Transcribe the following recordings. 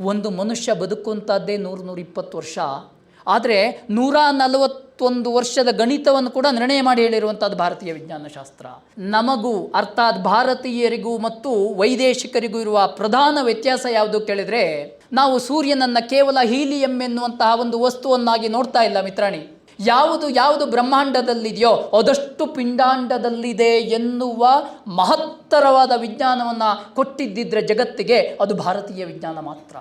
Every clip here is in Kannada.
ಒಂದು ಮನುಷ್ಯ ಬದುಕುವಂಥದ್ದೇ ನೂರು ನೂರ ಇಪ್ಪತ್ತು ವರ್ಷ. ಆದರೆ ನೂರ ನಲವತ್ತೊಂದು ವರ್ಷದ ಗಣಿತವನ್ನು ಕೂಡ ನಿರ್ಣಯ ಮಾಡಿ ಹೇಳಿರುವಂಥದ್ದು ಭಾರತೀಯ ವಿಜ್ಞಾನ ಶಾಸ್ತ್ರ ನಮಗೂ, ಅರ್ಥಾತ್ ಭಾರತೀಯರಿಗೂ ಮತ್ತು ವೈದೇಶಿಕರಿಗೂ ಇರುವ ಪ್ರಧಾನ ವ್ಯತ್ಯಾಸ ಯಾವುದು ಕೇಳಿದರೆ, ನಾವು ಸೂರ್ಯನನ್ನು ಕೇವಲ ಹೀಲಿಯಂ ಎನ್ನುವಂತಹ ಒಂದು ವಸ್ತುವನ್ನಾಗಿ ನೋಡ್ತಾ ಇಲ್ಲ ಮಿತ್ರಾಣಿ. ಯಾವುದು ಯಾವುದು ಬ್ರಹ್ಮಾಂಡದಲ್ಲಿದೆಯೋ ಅದಷ್ಟು ಪಿಂಡಾಂಡದಲ್ಲಿದೆ ಎನ್ನುವ ಮಹತ್ತರವಾದ ವಿಜ್ಞಾನವನ್ನು ಕೊಟ್ಟಿದ್ದಿದ್ರೆ ಜಗತ್ತಿಗೆ ಅದು ಭಾರತೀಯ ವಿಜ್ಞಾನ ಮಾತ್ರ.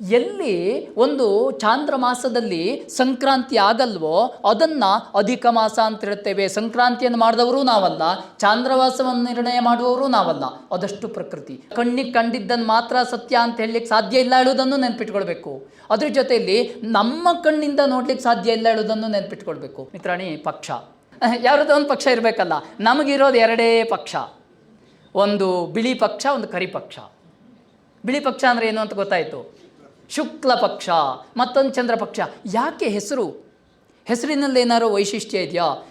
ಎಲ್ಲಿ ಒಂದು ಚಾಂದ್ರ ಮಾಸದಲ್ಲಿ ಸಂಕ್ರಾಂತಿ ಆಗಲ್ವೋ ಅದನ್ನು ಅಧಿಕ ಮಾಸ ಅಂತ ಹೇಳ್ತೇವೆ. ಸಂಕ್ರಾಂತಿಯನ್ನು ಮಾಡಿದವರು ನಾವಲ್ಲ, ಚಾಂದ್ರವಾಸವನ್ನು ನಿರ್ಣಯ ಮಾಡುವವರು ನಾವಲ್ಲ. ಅದಷ್ಟು ಪ್ರಕೃತಿ. ಕಣ್ಣಿಗೆ ಕಂಡಿದ್ದನ್ನು ಮಾತ್ರ ಸತ್ಯ ಅಂತ ಹೇಳಲಿಕ್ಕೆ ಸಾಧ್ಯ ಇಲ್ಲ ಹೇಳುವುದನ್ನು ನೆನ್ಪಿಟ್ಕೊಳ್ಬೇಕು. ಅದ್ರ ಜೊತೆಯಲ್ಲಿ ನಮ್ಮ ಕಣ್ಣಿಂದ ನೋಡ್ಲಿಕ್ಕೆ ಸಾಧ್ಯ ಇಲ್ಲ ಹೇಳುವುದನ್ನು ನೆನ್ಪಿಟ್ಕೊಳ್ಬೇಕು. ಮಿತ್ರಾಣಿ, ಪಕ್ಷ. ಯಾವ್ದು ಒಂದು ಪಕ್ಷ ಇರಬೇಕಲ್ಲ, ನಮಗಿರೋದು ಎರಡೇ ಪಕ್ಷ. ಒಂದು ಬಿಳಿ ಪಕ್ಷ, ಒಂದು ಕರಿ ಪಕ್ಷ. ಬಿಳಿ ಪಕ್ಷ ಅಂದರೆ ಏನು ಅಂತ ಗೊತ್ತಾಯಿತು? ಶುಕ್ಲ ಪಕ್ಷ ಮತ್ತೊಂದು ಚಂದ್ರ ಪಕ್ಷ ಯಾಕೆ ಹೆಸರು? ಹೆಸರಿನಲ್ಲಿ ಏನಾದರೂ ವೈಶಿಷ್ಟ್ಯ ಇದೆಯಾ?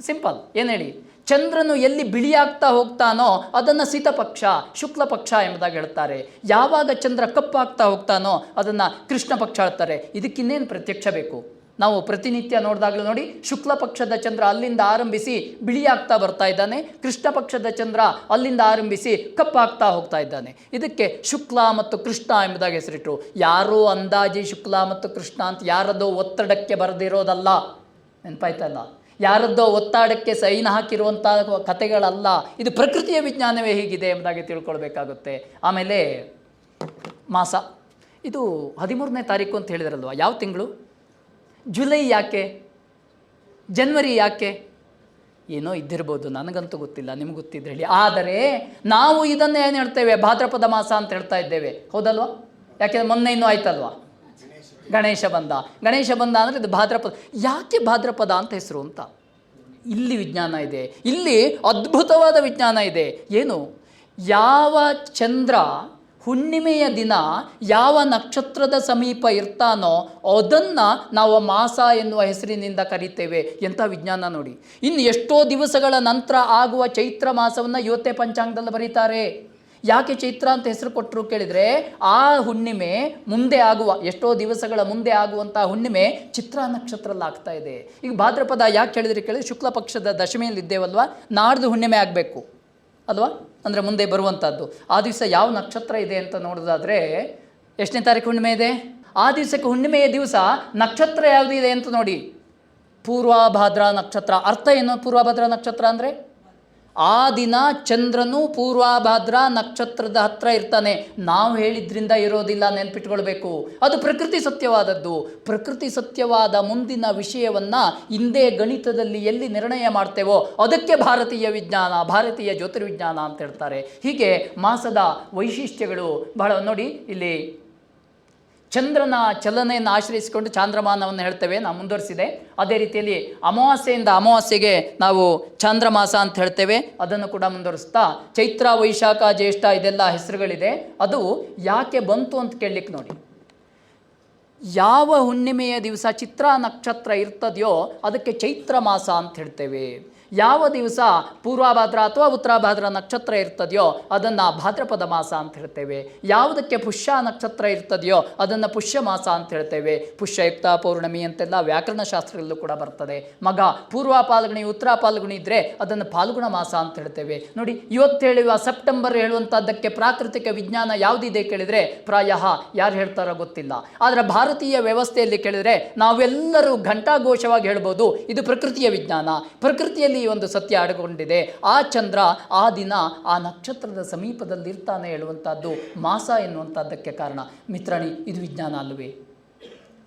ಸಿಂಪಲ್, ಏನು ಹೇಳಿ? ಚಂದ್ರನು ಎಲ್ಲಿ ಬಿಳಿಯಾಗ್ತಾ ಹೋಗ್ತಾನೋ ಅದನ್ನು ಪಕ್ಷ ಶುಕ್ಲ ಪಕ್ಷ ಎಂಬುದಾಗಿ ಹೇಳ್ತಾರೆ. ಯಾವಾಗ ಚಂದ್ರ ಕಪ್ಪಾಗ್ತಾ ಹೋಗ್ತಾನೋ ಅದನ್ನು ಕೃಷ್ಣ ಪಕ್ಷ ಹೇಳ್ತಾರೆ. ಇದಕ್ಕಿನ್ನೇನು ಪ್ರತ್ಯಕ್ಷ ಬೇಕು? ನಾವು ಪ್ರತಿನಿತ್ಯ ನೋಡಿದಾಗಲೂ ನೋಡಿ ಶುಕ್ಲ ಪಕ್ಷದ ಚಂದ್ರ ಅಲ್ಲಿಂದ ಆರಂಭಿಸಿ ಬಿಳಿಯಾಗ್ತಾ ಬರ್ತಾ ಇದ್ದಾನೆ. ಕೃಷ್ಣ ಪಕ್ಷದ ಚಂದ್ರ ಅಲ್ಲಿಂದ ಆರಂಭಿಸಿ ಕಪ್ಪಾಗ್ತಾ ಹೋಗ್ತಾ ಇದ್ದಾನೆ. ಇದಕ್ಕೆ ಶುಕ್ಲ ಮತ್ತು ಕೃಷ್ಣ ಎಂಬುದಾಗಿ ಹೆಸರಿಟ್ಟರು ಯಾರೋ ಅಂದಾಜಿ ಶುಕ್ಲ ಮತ್ತು ಕೃಷ್ಣ ಅಂತ ಯಾರದೋ ಒತ್ತಡಕ್ಕೆ ಬರೆದಿರೋದಲ್ಲ. ನೆನಪಾಯ್ತಲ್ಲ ಯಾರದ್ದೋ ಒತ್ತಾಡಕ್ಕೆ ಸೈನ್ ಹಾಕಿರುವಂಥ ಕಥೆಗಳಲ್ಲ. ಇದು ಪ್ರಕೃತಿಯ ವಿಜ್ಞಾನವೇ ಹೀಗಿದೆ ಎಂಬುದಾಗಿ ತಿಳ್ಕೊಳ್ಬೇಕಾಗುತ್ತೆ. ಆಮೇಲೆ ಮಾಸ. ಇದು ಹದಿಮೂರನೇ ತಾರೀಕು ಅಂತ ಹೇಳಿದ್ರಲ್ವ? ಯಾವ ತಿಂಗಳು? ಜುಲೈ ಯಾಕೆ? ಜನ್ವರಿ ಯಾಕೆ? ಏನೋ ಇದ್ದಿರ್ಬೋದು, ನನಗಂತೂ ಗೊತ್ತಿಲ್ಲ, ನಿಮ್ಗೆ ಗೊತ್ತಿದ್ರೆ ಹೇಳಿ. ಆದರೆ ನಾವು ಇದನ್ನೇ ಏನು ಹೇಳ್ತೇವೆ? ಭಾದ್ರಪದ ಮಾಸ ಅಂತ ಹೇಳ್ತಾ ಇದ್ದೇವೆ. ಹೌದಲ್ವಾ? ಯಾಕೆಂದ್ರೆ ಮೊನ್ನೆ ಇನ್ನೂ ಆಯ್ತಲ್ವಾ? ಗಣೇಶ ಬಂದ. ಗಣೇಶ ಬಂದ ಅಂದರೆ ಇದು ಭಾದ್ರಪದ. ಯಾಕೆ ಭಾದ್ರಪದ ಅಂತ ಹೆಸರು ಅಂತ? ಇಲ್ಲಿ ವಿಜ್ಞಾನ ಇದೆ. ಇಲ್ಲಿ ಅದ್ಭುತವಾದ ವಿಜ್ಞಾನ ಇದೆ. ಏನು? ಯಾವ ಚಂದ್ರ ಹುಣ್ಣಿಮೆಯ ದಿನ ಯಾವ ನಕ್ಷತ್ರದ ಸಮೀಪ ಇರ್ತಾನೋ ಅದನ್ನು ನಾವು ಮಾಸ ಎನ್ನುವ ಹೆಸರಿನಿಂದ ಕರಿತೇವೆ ಎಂಥ ವಿಜ್ಞಾನ ನೋಡಿ. ಇನ್ನು ಎಷ್ಟೋ ದಿವಸಗಳ ನಂತರ ಆಗುವ ಚೈತ್ರ ಮಾಸವನ್ನು ಇವತ್ತೇ ಪಂಚಾಂಗದಲ್ಲಿ ಬರೀತಾರೆ. ಯಾಕೆ ಚೈತ್ರ ಅಂತ ಹೆಸರು ಕೊಟ್ಟರು ಕೇಳಿದರೆ ಆ ಹುಣ್ಣಿಮೆ ಮುಂದೆ ಆಗುವ, ಎಷ್ಟೋ ದಿವಸಗಳ ಮುಂದೆ ಆಗುವಂಥ ಹುಣ್ಣಿಮೆ ಚಿತ್ರ ನಕ್ಷತ್ರದಲ್ಲಿ ಆಗ್ತಾ ಇದೆ. ಈಗ ಭಾದ್ರಪದ ಯಾಕೆ ಕೇಳಿದ್ರೆ ಕೇಳಿದ್ರೆ ಶುಕ್ಲ ಪಕ್ಷದ ದಶಮಿಯಲ್ಲಿ ಇದ್ದೇವಲ್ವಾ ನಾಡ್ದು ಹುಣ್ಣಿಮೆ ಆಗಬೇಕು. ಅಲ್ವಾ? ಅಂದರೆ ಮುಂದೆ ಬರುವಂಥದ್ದು ಆ ದಿವಸ ಯಾವ ನಕ್ಷತ್ರ ಇದೆ ಅಂತ ನೋಡೋದಾದರೆ ಎಷ್ಟನೇ ತಾರೀಕು ಹುಣ್ಣಿಮೆ ಇದೆ? ಆ ದಿವಸಕ್ಕೆ ಹುಣ್ಣಿಮೆಯ ದಿವಸ ನಕ್ಷತ್ರ ಯಾವುದಿದೆ ಅಂತ ನೋಡಿ. ಪೂರ್ವಭಾದ್ರಾ ನಕ್ಷತ್ರ. ಅರ್ಥ ಏನು ಪೂರ್ವಭದ್ರ ನಕ್ಷತ್ರ ಅಂದರೆ? ಆ ದಿನ ಚಂದ್ರನು ಪೂರ್ವಾಭದ್ರ ನಕ್ಷತ್ರದ ಹತ್ರ ಇರ್ತಾನೆ. ನಾವು ಹೇಳಿದ್ರಿಂದ ಇರೋದಿಲ್ಲ ನೆನ್ಪಿಟ್ಕೊಳ್ಬೇಕು. ಅದು ಪ್ರಕೃತಿ ಸತ್ಯವಾದದ್ದು. ಪ್ರಕೃತಿ ಸತ್ಯವಾದ ಮುಂದಿನ ವಿಷಯವನ್ನು ಹಿಂದೆ ಗಣಿತದಲ್ಲಿ ಎಲ್ಲಿ ನಿರ್ಣಯ ಮಾಡ್ತೇವೋ ಅದಕ್ಕೆ ಭಾರತೀಯ ವಿಜ್ಞಾನ, ಭಾರತೀಯ ಜ್ಯೋತಿರ್ವಿಜ್ಞಾನ ಅಂತ ಹೇಳ್ತಾರೆ. ಹೀಗೆ ಮಾಸದ ವೈಶಿಷ್ಟ್ಯಗಳು ಬಹಳ ನೋಡಿ ಇಲ್ಲಿ ಚಂದ್ರನ ಚಲನೆಯನ್ನು ಆಶ್ರಯಿಸಿಕೊಂಡು ಚಾಂದ್ರಮಾನವನ್ನು ಹೇಳ್ತೇವೆ ನಾವು ಮುಂದುವರಿಸಿದೆ. ಅದೇ ರೀತಿಯಲ್ಲಿ ಅಮಾವಾಸ್ಯೆಯಿಂದ ಅಮಾವಾಸ್ಯೆಗೆ ನಾವು ಚಾಂದ್ರಮಾಸ ಅಂತ ಹೇಳ್ತೇವೆ, ಅದನ್ನು ಕೂಡ ಮುಂದುವರಿಸ್ತಾ. ಚೈತ್ರ, ವೈಶಾಖ, ಜ್ಯೇಷ್ಠ ಇದೆಲ್ಲ ಹೆಸರುಗಳಿದೆ. ಅದು ಯಾಕೆ ಬಂತು ಅಂತ ಕೇಳಲಿಕ್ಕೆ ನೋಡಿ. ಯಾವ ಹುಣ್ಣಿಮೆಯ ದಿವಸ ಚಿತ್ರ ನಕ್ಷತ್ರ ಇರ್ತದೆಯೋ ಅದಕ್ಕೆ ಚೈತ್ರ ಮಾಸ ಅಂತ ಹೇಳ್ತೇವೆ. ಯಾವ ದಿವಸ ಪೂರ್ವಭಾದ್ರ ಅಥವಾ ಉತ್ತರಾಭಾದ್ರ ನಕ್ಷತ್ರ ಇರ್ತದೆಯೋ ಅದನ್ನು ಭಾದ್ರಪದ ಮಾಸ ಅಂತ ಹೇಳ್ತೇವೆ. ಯಾವುದಕ್ಕೆ ಪುಷ್ಯ ನಕ್ಷತ್ರ ಇರ್ತದೆಯೋ ಅದನ್ನು ಪುಷ್ಯ ಮಾಸ ಅಂತ ಹೇಳ್ತೇವೆ. ಪುಷ್ಯಯುಕ್ತ, ಪೌರ್ಣಮಿ ಅಂತೆಲ್ಲ ವ್ಯಾಕರಣ ಶಾಸ್ತ್ರದಲ್ಲೂ ಕೂಡ ಬರ್ತದೆ. ಮಗ ಪೂರ್ವ ಪಾಲ್ಗುಣಿ, ಉತ್ತರ ಪಾಲ್ಗುಣಿ ಇದ್ದರೆ ಅದನ್ನು ಪಾಲ್ಗುಣ ಮಾಸ ಅಂತ ಹೇಳ್ತೇವೆ. ನೋಡಿ, ಇವತ್ತು ಹೇಳುವ ಸೆಪ್ಟೆಂಬರ್ ಹೇಳುವಂಥದ್ದಕ್ಕೆ ಪ್ರಾಕೃತಿಕ ವಿಜ್ಞಾನ ಯಾವುದಿದೆ ಕೇಳಿದರೆ ಪ್ರಾಯಃ ಯಾರು ಹೇಳ್ತಾರೋ ಗೊತ್ತಿಲ್ಲ. ಆದರೆ ಭಾರತೀಯ ವ್ಯವಸ್ಥೆಯಲ್ಲಿ ಕೇಳಿದರೆ ನಾವೆಲ್ಲರೂ ಘಂಟಾಘೋಷವಾಗಿ ಹೇಳ್ಬೋದು, ಇದು ಪ್ರಕೃತಿಯ ವಿಜ್ಞಾನ. ಪ್ರಕೃತಿಯಲ್ಲಿ ಈ ಒಂದು ಸತ್ಯ ಅಡಗೊಂಡಿದೆ ಆ ಚಂದ್ರ ಆ ದಿನ ಆ ನಕ್ಷತ್ರದ ಸಮೀಪದಲ್ಲಿರ್ತಾನೆ ಹೇಳುವಂಥದ್ದು. ಮಾಸ ಎನ್ನುವಂಥದ್ದಕ್ಕೆ ಕಾರಣ. ಮಿತ್ರಣಿ ಇದು ವಿಜ್ಞಾನ ಅಲ್ಲವೇ?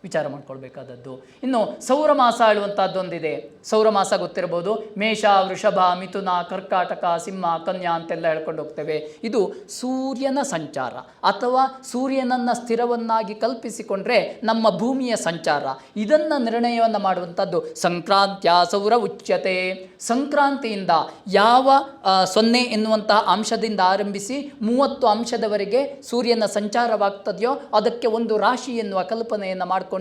ವಿಚಾರ ಮಾಡ್ಕೊಳ್ಬೇಕಾದದ್ದು. ಇನ್ನು ಸೌರಮಾಸ ಹೇಳುವಂಥದ್ದೊಂದಿದೆ ಸೌರಮಾಸ ಗೊತ್ತಿರಬಹುದು. ಮೇಷ, ವೃಷಭ, ಮಿಥುನ, ಕರ್ಕಾಟಕ, ಸಿಂಹ, ಕನ್ಯಾ ಅಂತೆಲ್ಲ ಹೇಳ್ಕೊಂಡು ಹೋಗ್ತೇವೆ. ಇದು ಸೂರ್ಯನ ಸಂಚಾರ. ಅಥವಾ ಸೂರ್ಯನನ್ನು ಸ್ಥಿರವನ್ನಾಗಿ ಕಲ್ಪಿಸಿಕೊಂಡ್ರೆ ನಮ್ಮ ಭೂಮಿಯ ಸಂಚಾರ. ಇದನ್ನು ನಿರ್ಣಯವನ್ನು ಮಾಡುವಂಥದ್ದು ಸಂಕ್ರಾಂತ್ಯ, ಸೌರ ಉಚ್ಯತೆ. ಸಂಕ್ರಾಂತಿಯಿಂದ ಯಾವ ಸೊನ್ನೆ ಎನ್ನುವಂತಹ ಅಂಶದಿಂದ ಆರಂಭಿಸಿ ಮೂವತ್ತು ಅಂಶದವರೆಗೆ ಸೂರ್ಯನ ಸಂಚಾರವಾಗ್ತದೆಯೋ ಅದಕ್ಕೆ ಒಂದು ರಾಶಿ ಎನ್ನುವ ಕಲ್ಪನೆಯನ್ನು ಮಾಡಿಕೊಂಡು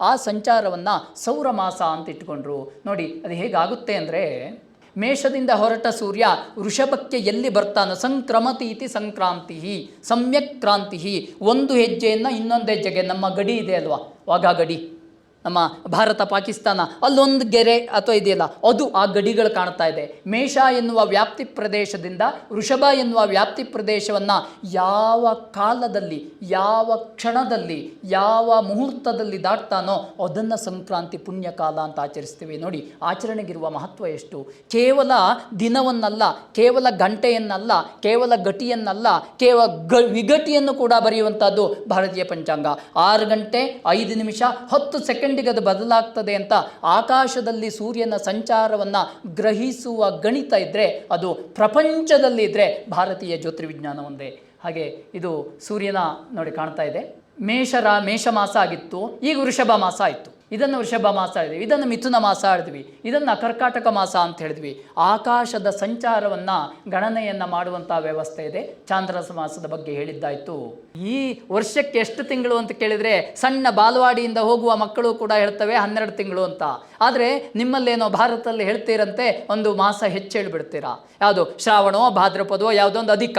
ಆ ಸಂಚಾರವನ್ನು ಸೌರಮಾಸ ಅಂತ ಇಟ್ಕೊಂಡ್ರು. ನೋಡಿ, ಅದು ಹೇಗಾಗುತ್ತೆ ಅಂದರೆ, ಮೇಷದಿಂದ ಹೊರಟ ಸೂರ್ಯ ವೃಷಭಕ್ಕೆ ಎಲ್ಲಿ ಬರ್ತಾನೋ ಸಂಕ್ರಮತಿ ಇತಿ ಸಂಕ್ರಾಂತಿ ಸಮ್ಯಕ್ ಕ್ರಾಂತಿ ಒಂದು ಹೆಜ್ಜೆಯನ್ನು ಇನ್ನೊಂದು ಹೆಜ್ಜೆಗೆ, ನಮ್ಮ ಗಡಿ ಇದೆ ಅಲ್ವಾ? ವಾಘಾ ಗಡಿ. ನಮ್ಮ ಭಾರತ ಪಾಕಿಸ್ತಾನ ಅಲ್ಲೊಂದು ಗೆರೆ ಅಥವಾ ಇದೆಯಲ್ಲ, ಅದು ಆ ಗಡಿಗಳು ಕಾಣ್ತಾ ಇದೆ. ಮೇಷ ಎನ್ನುವ ವ್ಯಾಪ್ತಿ ಪ್ರದೇಶದಿಂದ ವೃಷಭ ಎನ್ನುವ ವ್ಯಾಪ್ತಿ ಪ್ರದೇಶವನ್ನು ಯಾವ ಕಾಲದಲ್ಲಿ, ಯಾವ ಕ್ಷಣದಲ್ಲಿ, ಯಾವ ಮುಹೂರ್ತದಲ್ಲಿ ದಾಟ್ತಾನೋ ಅದನ್ನು ಸಂಕ್ರಾಂತಿ ಪುಣ್ಯಕಾಲ ಅಂತ ಆಚರಿಸ್ತೀವಿ. ನೋಡಿ, ಆಚರಣೆಗಿರುವ ಮಹತ್ವ ಎಷ್ಟು? ಕೇವಲ ದಿನವನ್ನಲ್ಲ, ಕೇವಲ ಗಂಟೆಯನ್ನಲ್ಲ, ಕೇವಲ ಗಟಿಯನ್ನಲ್ಲ ಕೇವಲ ಗ ವಿಗಟಿಯನ್ನು ಕೂಡ ಬರೆಯುವಂಥದ್ದು ಭಾರತೀಯ ಪಂಚಾಂಗ. ಆರು ಗಂಟೆ ಐದು ನಿಮಿಷ, ಹತ್ತು ಸೆಕೆಂಡಿಗೆ ಅದು ಬದಲಾಗ್ತದೆ ಅಂತ ಆಕಾಶದಲ್ಲಿ ಸೂರ್ಯನ ಸಂಚಾರವನ್ನು ಗ್ರಹಿಸುವ ಗಣಿತ ಇದ್ದರೆ ಅದು ಪ್ರಪಂಚದಲ್ಲಿ ಇದ್ದರೆ ಭಾರತೀಯ ಜ್ಯೋತಿರ್ವಿಜ್ಞಾನ ಒಂದೇ. ಹಾಗೆ ಇದು ಸೂರ್ಯನ ನೋಡಿ ಕಾಣ್ತಾ ಇದೆ. ಮೇಷರ ಮೇಷ ಮಾಸ ಆಗಿತ್ತು. ಈಗ ವೃಷಭ ಮಾಸ ಆಯಿತು. ಇದನ್ನು ವೃಷಭ ಮಾಸ ಹೇಳಿದ್ವಿ. ಇದನ್ನು ಮಿಥುನ ಮಾಸ ಹೇಳಿದ್ವಿ. ಇದನ್ನು ಕರ್ಕಾಟಕ ಮಾಸ ಅಂತ ಹೇಳಿದ್ವಿ. ಆಕಾಶದ ಸಂಚಾರವನ್ನು ಗಣನೆಯನ್ನು ಮಾಡುವಂಥ ವ್ಯವಸ್ಥೆ ಇದೆ. ಚಾಂದ್ರಸ ಮಾಸದ ಬಗ್ಗೆ ಹೇಳಿದ್ದಾಯಿತು. ಈ ವರ್ಷಕ್ಕೆ ಎಷ್ಟು ತಿಂಗಳು ಅಂತ ಕೇಳಿದರೆ ಸಣ್ಣ ಬಾಲವಾಡಿಯಿಂದ ಹೋಗುವ ಮಕ್ಕಳು ಕೂಡ ಹೇಳ್ತವೆ ಹನ್ನೆರಡು ತಿಂಗಳು ಅಂತ. ಆದರೆ ನಿಮ್ಮಲ್ಲೇನೋ ಭಾರತದಲ್ಲಿ ಹೇಳ್ತೀರಂತೆ, ಒಂದು ಮಾಸ ಹೆಚ್ಚು ಹೇಳಿಬಿಡ್ತೀರಾ ಯಾವುದು ಶ್ರಾವಣೋ, ಭಾದ್ರಪದೋ, ಯಾವುದೋ ಒಂದು ಅಧಿಕ ಅಧಿಕ.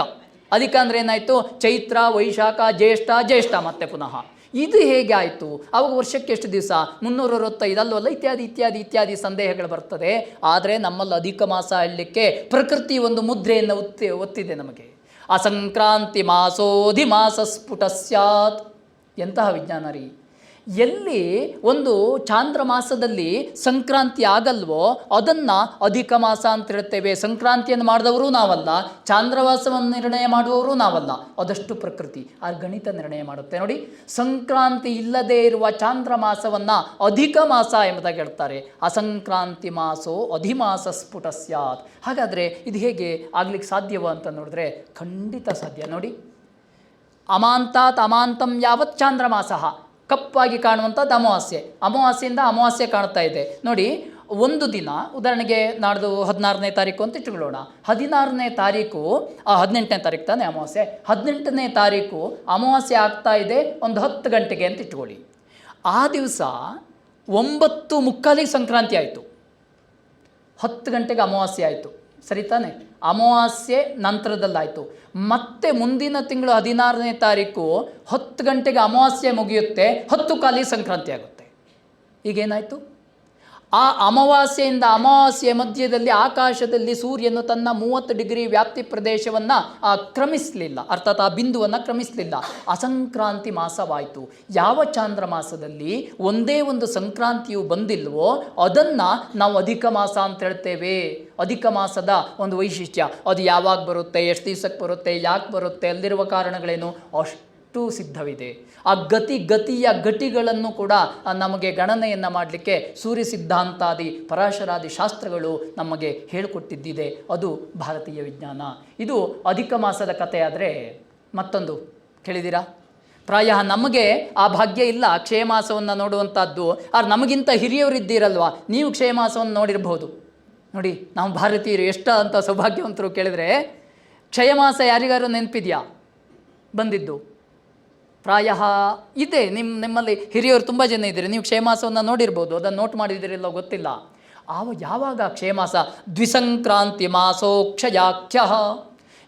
ಅಂದರೆ ಏನಾಯಿತು? ಚೈತ್ರ, ವೈಶಾಖ, ಜ್ಯೇಷ್ಠ ಜ್ಯೇಷ್ಠ ಮತ್ತೆ ಪುನಃ. ಇದು ಹೇಗೆ ಆಯಿತು? ಅವಾಗ ವರ್ಷಕ್ಕೆ ಎಷ್ಟು ದಿವಸ? ಮುನ್ನೂರ ಅರವತ್ತೈದು ಅಲ್ವಲ್ಲ ಇತ್ಯಾದಿ ಇತ್ಯಾದಿ ಇತ್ಯಾದಿ ಸಂದೇಹಗಳು ಬರ್ತದೆ. ಆದರೆ ನಮ್ಮಲ್ಲಿ ಅಧಿಕ ಮಾಸ ಹೇಳಲಿಕ್ಕೆ ಪ್ರಕೃತಿ ಒಂದು ಮುದ್ರೆಯನ್ನು ಒತ್ತಿ, ಒತ್ತಿದೆ ನಮಗೆ. ಅಸಂಕ್ರಾಂತಿ ಮಾಸೋಧಿ ಮಾಸ ಸ್ಫುಟ ಸ್ಯಾತ್. ಎಂತಹ ವಿಜ್ಞಾನ ರೀ? ಎಲ್ಲಿ ಒಂದು ಚಾಂದ್ರ ಮಾಸದಲ್ಲಿ ಸಂಕ್ರಾಂತಿ ಆಗಲ್ವೋ ಅದನ್ನು ಅಧಿಕ ಮಾಸ ಅಂತ ಹೇಳ್ತೇವೆ. ಸಂಕ್ರಾಂತಿಯನ್ನು ಮಾಡಿದವರು ನಾವಲ್ಲ, ಚಾಂದ್ರವಾಸವನ್ನು ನಿರ್ಣಯ ಮಾಡುವವರು ನಾವಲ್ಲ. ಅದಷ್ಟು ಪ್ರಕೃತಿ. ಆ ಗಣಿತ ನಿರ್ಣಯ ಮಾಡುತ್ತೆ ನೋಡಿ. ಸಂಕ್ರಾಂತಿ ಇಲ್ಲದೇ ಇರುವ ಚಾಂದ್ರ ಮಾಸವನ್ನು ಅಧಿಕ ಮಾಸ ಎಂಬುದಾಗಿ ಹೇಳ್ತಾರೆ. ಅಸಂಕ್ರಾಂತಿ ಮಾಸೋ ಅಧಿಮಾಸ ಸ್ಫುಟ ಸ್ಯಾತ್. ಹಾಗಾದರೆ ಇದು ಹೇಗೆ ಆಗ್ಲಿಕ್ಕೆ ಸಾಧ್ಯವೋ ಅಂತ ನೋಡಿದ್ರೆ ಖಂಡಿತ ಸಾಧ್ಯ ನೋಡಿ. ಅಮಾಂತಾತ್ ಅಮಾಂತಂ ಯಾವತ್ ಚಾಂದ್ರಮಾಸ? ಕಪ್ಪಾಗಿ ಕಾಣುವಂಥದ್ದು ಅಮಾವಾಸ್ಯೆ. ಅಮಾವಾಸ್ಯೆಯಿಂದ ಅಮಾವಾಸ್ಯೆ ಕಾಣ್ತಾ ಇದೆ. ನೋಡಿ ಒಂದು ದಿನ ಉದಾಹರಣೆಗೆ ನಾಡ್ದು ಹದಿನಾರನೇ ತಾರೀಕು ಅಂತ ಇಟ್ಕೊಳ್ಳೋಣ. ಹದಿನಾರನೇ ತಾರೀಕು ಆ, ಹದಿನೆಂಟನೇ ತಾರೀಕು ತಾನೇ ಅಮಾವಾಸ್ಯೆ. ಹದಿನೆಂಟನೇ ತಾರೀಕು ಅಮಾವಾಸ್ಯೆ ಆಗ್ತಾ ಇದೆ ಒಂದು ಹತ್ತು ಗಂಟೆಗೆ ಅಂತ ಇಟ್ಕೊಳ್ಳಿ. ಆ ದಿವಸ ಒಂಬತ್ತು ಮುಕ್ಕಾಲಿಗೆ ಸಂಕ್ರಾಂತಿ ಆಯಿತು. ಹತ್ತು ಗಂಟೆಗೆ ಅಮಾವಾಸ್ಯೆ ಆಯಿತು. ಸರಿ ತಾನೆ? ಅಮಾವಾಸ್ಯೆ ನಂತರದಲ್ಲಾಯಿತು. ಮತ್ತೆ ಮುಂದಿನ ತಿಂಗಳು ಹದಿನಾರನೇ ತಾರೀಕು ಹತ್ತು ಗಂಟೆಗೆ ಅಮಾವಾಸ್ಯೆ ಮುಗಿಯುತ್ತೆ, ಹತ್ತು ಕಾಲಿ ಸಂಕ್ರಾಂತಿ ಆಗುತ್ತೆ. ಈಗೇನಾಯಿತು? ಆ ಅಮಾವಾಸ್ಯೆಯಿಂದ ಅಮಾವಾಸ್ಯೆ ಮಧ್ಯದಲ್ಲಿ ಆಕಾಶದಲ್ಲಿ ಸೂರ್ಯನು ತನ್ನ ಮೂವತ್ತು ಡಿಗ್ರಿ ವ್ಯಾಪ್ತಿ ಪ್ರದೇಶವನ್ನು ಕ್ರಮಿಸಲಿಲ್ಲ. ಅರ್ಥಾತ್ ಆ ಬಿಂದುವನ್ನು ಕ್ರಮಿಸಲಿಲ್ಲ. ಅಸಂಕ್ರಾಂತಿ ಮಾಸವಾಯಿತು. ಯಾವ ಚಾಂದ್ರ ಮಾಸದಲ್ಲಿ ಒಂದೇ ಒಂದು ಸಂಕ್ರಾಂತಿಯು ಬಂದಿಲ್ವೋ, ಅದನ್ನು ನಾವು ಅಧಿಕ ಮಾಸ ಅಂತ ಹೇಳ್ತೇವೆ. ಅಧಿಕ ಮಾಸದ ಒಂದು ವೈಶಿಷ್ಟ್ಯ. ಅದು ಯಾವಾಗ ಬರುತ್ತೆ, ಎಷ್ಟು ದಿವಸಕ್ಕೆ ಬರುತ್ತೆ, ಯಾಕೆ ಬರುತ್ತೆ, ಅಲ್ಲಿರುವ ಕಾರಣಗಳೇನು? ಅಷ್ಟು ಅಷ್ಟು ಸಿದ್ಧವಿದೆ. ಆ ಗತಿ ಗತಿಯ ಗಟಿಗಳನ್ನು ಕೂಡ ನಮಗೆ ಗಣನೆಯನ್ನು ಮಾಡಲಿಕ್ಕೆ ಸೂರ್ಯ ಸಿದ್ಧಾಂತಾದಿ, ಪರಾಶರಾದಿ ಶಾಸ್ತ್ರಗಳು ನಮಗೆ ಹೇಳಿಕೊಟ್ಟಿದ್ದಿದೆ. ಅದು ಭಾರತೀಯ ವಿಜ್ಞಾನ. ಇದು ಅಧಿಕ ಮಾಸದ ಕಥೆಯಾದರೆ ಮತ್ತೊಂದು ಕೇಳಿದ್ದೀರಾ ಪ್ರಾಯ ನಮಗೆ ಆ ಭಾಗ್ಯ ಇಲ್ಲ. ಕ್ಷಯಮಾಸವನ್ನು ನೋಡುವಂಥದ್ದು ಆದ್ರೆ ನಮಗಿಂತ ಹಿರಿಯವರಿದ್ದೀರಲ್ವಾ ನೀವು ಕ್ಷಯಮಾಸವನ್ನು ನೋಡಿರಬಹುದು ನೋಡಿ, ನಾವು ಭಾರತೀಯರು ಎಷ್ಟ ಅಂತ ಸೌಭಾಗ್ಯವಂತರು ಕೇಳಿದರೆ, ಕ್ಷಯಮಾಸ ಯಾರಿಗಾರು ನೆನಪಿದೆಯಾ? ಬಂದಿದ್ದು. ಪ್ರಾಯ ಇದೆ. ನಿಮ್ಮ ನಿಮ್ಮಲ್ಲಿ ಹಿರಿಯವರು ತುಂಬ ಜನ ಇದ್ದೀರಿ. ನೀವು ಕ್ಷೇಮಾಸವನ್ನು ನೋಡಿರ್ಬೋದು. ಅದನ್ನು ನೋಟ್ ಮಾಡಿದಿರಿಲ್ಲೋ ಗೊತ್ತಿಲ್ಲ. ಆವ, ಯಾವಾಗ ಕ್ಷೇಮಾಸ? ದ್ವಿಸಂಕ್ರಾಂತಿ ಮಾಸೋ ಕ್ಷಯಾಖ್ಯ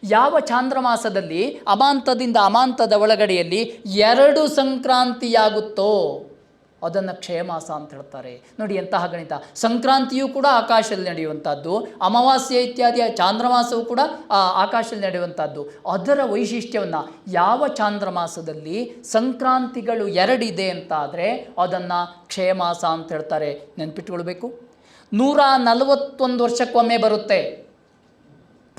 ಯಾವ ಚಾಂದ್ರಮಾಸದಲ್ಲಿ ಅಮಾಂತದಿಂದ ಅಮಾಂತದ ಒಳಗಡೆಯಲ್ಲಿ ಎರಡು ಸಂಕ್ರಾಂತಿಯಾಗುತ್ತೋ? ಅದನ್ನು ಕ್ಷಯಮಾಸ ಅಂತ ಹೇಳ್ತಾರೆ. ನೋಡಿ ಎಂತಹ ಗಣಿತ. ಸಂಕ್ರಾಂತಿಯೂ ಕೂಡ ಆಕಾಶದಲ್ಲಿ ನಡೆಯುವಂಥದ್ದು, ಅಮಾವಾಸ್ಯೆ ಇತ್ಯಾದಿ ಚಾಂದ್ರಮಾಸವು ಕೂಡ ಆಕಾಶದಲ್ಲಿ ನಡೆಯುವಂಥದ್ದು. ಅದರ ವೈಶಿಷ್ಟ್ಯವನ್ನು ಯಾವ ಚಾಂದ್ರಮಾಸದಲ್ಲಿ ಸಂಕ್ರಾಂತಿಗಳು ಎರಡಿದೆ ಅಂತ ಆದರೆ ಅದನ್ನು ಕ್ಷಯಮಾಸ ಅಂತ ಹೇಳ್ತಾರೆ. ನೆನ್ಪಿಟ್ಕೊಳ್ಬೇಕು. ನೂರ ನಲವತ್ತೊಂದು ವರ್ಷಕ್ಕೊಮ್ಮೆ ಬರುತ್ತೆ.